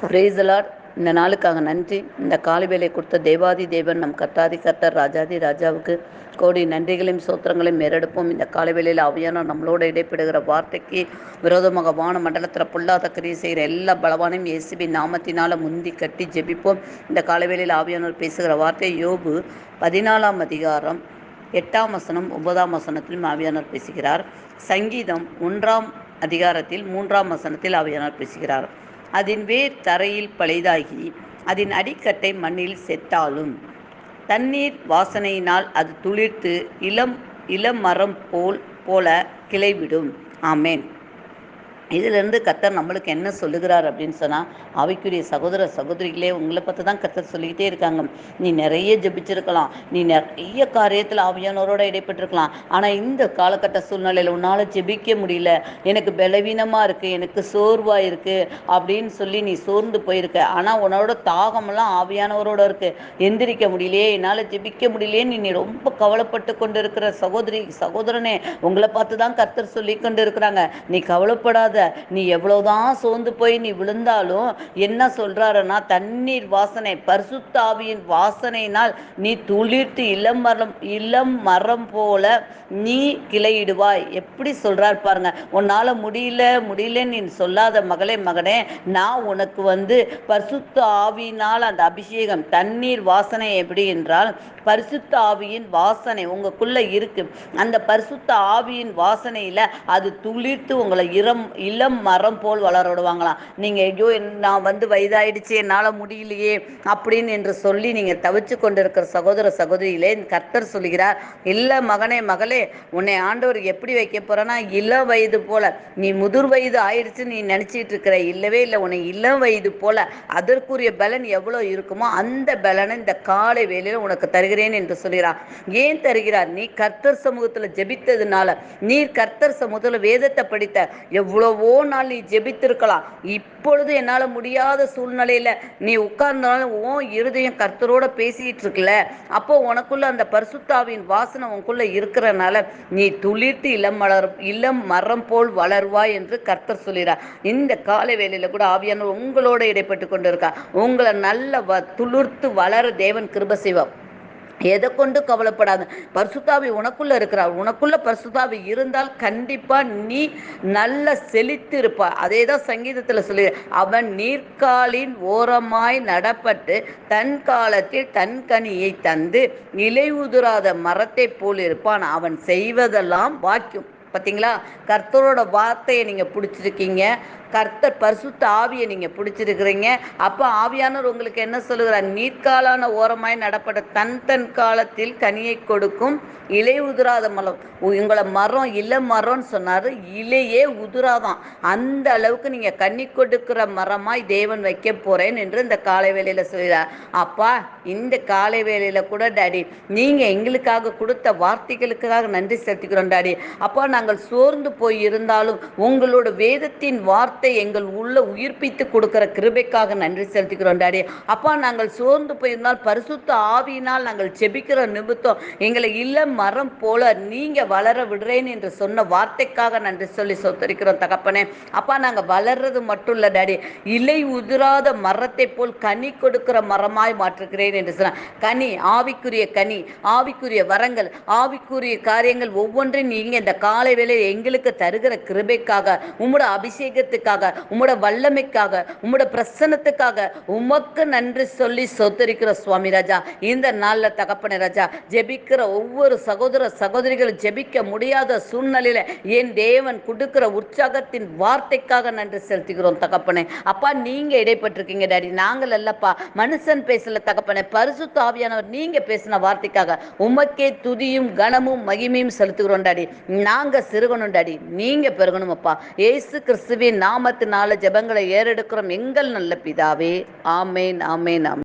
பிரேசலாட் இந்த நாளுக்காக நன்றி. இந்த காலை வேலை கொடுத்த தேவாதி தேவன் நம் கத்தாதி கத்தர் ராஜாதி ராஜாவுக்கு கோடி நன்றிகளையும் சோத்திரங்களையும் மேறெடுப்போம் இந்த காலை வேலையில் அவையான நம்மளோட இடைப்படுகிற வார்த்தைக்கு விரோதமாக வான மண்டலத்தில் பொல்லாத கிரியை செய்கிற எல்லா பலவானையும் இயேசுபி நாமத்தினால் முந்தி கட்டி ஜெபிப்போம். இந்த காலை வேலையில் ஆவியானவர் பேசுகிற வார்த்தை யோபு பதினாலாம் அதிகாரம் எட்டாம் வசனம் ஒன்பதாம் வசனத்திலும் ஆவியானவர் பேசுகிறார். சங்கீதம் ஒன்றாம் அதிகாரத்தில் மூன்றாம் வசனத்தில் ஆவியானவர் பேசுகிறார். அதன் வேர் தரையில் பழைதாகி அதன் அடிக்கட்டை மண்ணில் செத்தாலும். தண்ணீர் வாசனையினால் அது துளிர்த்து இளம் இளம் மரம் போல் போல கிளைவிடும். ஆமேன். இதிலிருந்து கத்தர் நம்மளுக்கு என்ன சொல்லுகிறார் அப்படின்னு சொன்னால் அவைக்குரிய சகோதர சகோதரிகளே உங்களை பார்த்து தான் கத்தர் சொல்லிக்கிட்டே இருக்காங்க. நீ நிறைய ஜெபிச்சிருக்கலாம். நீ நிறைய காரியத்தில் ஆவியானவரோட இடைப்பட்டிருக்கலாம். ஆனால் இந்த காலகட்ட சூழ்நிலையில் உன்னால் ஜெபிக்க முடியல. எனக்கு பலவீனமாக இருக்குது எனக்கு சோர்வாக இருக்குது அப்படின்னு சொல்லி நீ சோர்ந்து போயிருக்க. ஆனால் உன்னோட தாகமெல்லாம் ஆவியானவரோட இருக்குது எந்திரிக்க முடியலையே என்னால் ஜெபிக்க முடியலையே நீ ரொம்ப கவலைப்பட்டு கொண்டு இருக்கிற சகோதரி சகோதரனே உங்களை பார்த்து தான் கத்தர் சொல்லி கொண்டு இருக்கிறாங்க நீ கவலைப்படாத. நீ எவ்வளவுதான் சோர்ந்து போய் நீ விழுந்தாலும் என்ன சொல்றாருன்னா தண்ணீர் வாசனை பரிசுத்தாவியின் வாசனையினால் நீ துளிர்த்து இளம் மரம் இளம் மரம் போல நீ கிளையிடுவாய். எப்படி சொல்கிறார் பாருங்க. உன்னால முடியல முடியலன்னு நீ சொல்லாத மகளே மகனே நான் உனக்கு வந்து பரிசுத்த ஆவியினால் அந்த அபிஷேகம் தண்ணீர் வாசனை எப்படி என்றால் பரிசுத்த ஆவியின் வாசனை உங்களுக்குள்ள இருக்கு. அந்த பரிசுத்த ஆவியின் வாசனையில அது துளிர்த்து உங்களை இரம் இளம் மரம் போல் வளர விடுவாங்களாம் நீங்க ஐயோ நான் வந்து வயதாயிடுச்சு என்னால முடியலையே அப்படின்னு என்று சொல்லி நீங்க தவிச்சு கொண்டிருக்கிற சகோதர சகோதரியிலே கர்த்தர் சொல்லுகிறார் இல்ல மகனே மகளே உன்னை ஆண்டவர் எப்படி வைக்க போறேன்னா இளம் வயது போல. நீ முதிர் வயது ஆயிடுச்சு நீ நினைச்சிட்டு இருக்கிற இல்லவே இல்லை உன்னை இளம் வயது போல. அதற்குரிய பலன் எவ்வளவு இருக்குமோ அந்த பலனை இந்த காலை வேலையில உனக்கு தருகிறேன் என்று சொல்கிறார் ஏன் தருகிறார்? நீ கர்த்தர் சமூகத்துல ஜெபித்ததுனால நீ கர்த்தர் சமூகத்துல வேதத்தை படித்த எவ்வளவோ நாள் நீ ஜெபித்திருக்கலாம். இப்பொழுது என்னால் முடியாத சூழ்நிலையில நீ உட்கார்ந்தாலும் உன் இருதயம் கர்த்தரோட பேசிட்டு இருக்கல அப்போ உனக்குள்ள அந்த பரிசுத்தாவின் வாசனை உனக்குள்ள இருக்கிறனால நீ துளிர்த்து இளம் மலர் இளம் மரம் போல் வளர்வாய் என்று கர்த்தர் சொல்கிறார் இந்த காலை வேளையில கூட ஆவியானவர் உங்களோட இடைப்பட்டு கொண்டு இருக்கா உங்களை நல்ல வ துளிர்த்து வளர தேவன் கிருப செய்வார். எதை கொண்டு கவலைப்படாத? பரிசுத்தாவி உனக்குள்ள இருக்கிறார் உனக்குள்ள பரிசுத்தாவி இருந்தால் கண்டிப்பா நீ நல்ல செழித்து இருப்பா அதே தான் சங்கீதத்தில் சொல்லி அவன் நீர்க்காலின் ஓரமாய் நடப்பட்டு தன் காலத்தில் தன் கனியை தந்து இலை உதிராத மரத்தை போல் இருப்பான். அவன் செய்வதெல்லாம் வாக்கியம். பார்த்தீங்களா கர்த்தரோட வார்த்தையை நீங்கள் பிடிச்சிருக்கீங்க. கர்த்தர் பரிசுத்த ஆவியை நீங்கள் பிடிச்சிருக்கிறீங்க. அப்போ ஆவியானவர் உங்களுக்கு என்ன சொல்லுகிறார்? நீர்க்காலான ஓரமாய் நடப்பட தன் தன் காலத்தில் கனியை கொடுக்கும் இலை உதிராத மரம். உங்களை மரம் இலை மரம்னு சொன்னார். இலையே உதிராதான். அந்த அளவுக்கு நீங்கள் கன்னி கொடுக்கிற மரமாய் தேவன் வைக்க போகிறேன் என்று இந்த காலை வேலையில் சொல்கிறார் அப்பா இந்த காலை வேலையில் கூட டாடி நீங்கள் எங்களுக்காக கொடுத்த வார்த்தைகளுக்காக நன்றி செலுத்திக்கிறோம் டாடி. அப்பா நாங்கள் சோர்ந்து போய் இருந்தாலும் உங்களோட வேதத்தின் வார்த்தை எங்கள் உள்ள உயிர்ப்பித்து கொடுக்கிற கிருபைக்காக நன்றி செலுத்திக்கிறோம் டாடி அப்பா நாங்கள் சோர்ந்து போயிருந்தால் பரிசுத்த ஆவியினால் நாங்கள் செபிக்கிற நிமித்தம் எங்களை இல்ல மரம் போல நீங்க வளர விடுறேன் என்று சொன்ன வார்த்தைக்காக நன்றி சொல்லி சொத்தரிக்கிறோம் தகப்பனே. அப்பா நாங்க வளர்றது மட்டும் இல்ல டாடி இலை உதிராத மரத்தை போல் கனி கொடுக்கிற மரமாய் மாற்றுகிறேன் என்று சொன்ன. கனி ஆவிக்குரிய கனி ஆவிக்குரிய வரங்கள் ஆவிக்குரிய காரியங்கள் ஒவ்வொன்றையும் நீங்க இந்த காலை வேலை எங்களுக்கு தருகிற கிருபைக்காக உம்மோட அபிஷேகத்துக்காக உம்மோட வல்லமைக்காக உம்மோட பிரசனத்துக்காக உமக்கு நன்றி சொல்லி சொத்தரிக்கிற சுவாமி ராஜா. இந்த நாளில் தகப்பனை ராஜா ஜெபிக்கிற ஒவ்வொரு சகோதர சகோதரிகள் ஜெபிக்க முடியாத சூழ்நிலையில என் தேவன் கொடுக்கிற உற்சாகத்தின் வார்த்தைக்காக நன்றி செலுத்துகிறோம் தகப்பனே. அப்பா நீங்க இடைப்பட்டிருக்கீங்க டாடி. நாங்கள் அல்லப்பா மனுஷன் பேசல தகப்பனே. பரிசு தாவியானவர் நீங்க பேசின வார்த்தைக்காக உமக்கே துதியும் கனமும் மகிமையும் செலுத்துகிறோம் டாடி. நாங்க சிறுகணும் டாடி. நீங்க பெருகணும் அப்பா ஏசு கிறிஸ்துவின் நாமத்தினால ஜெபங்களை ஏறெடுக்கிறோம். எங்கள் நல்ல பிதாவே. ஆமேன் ஆமேன் ஆமேன்.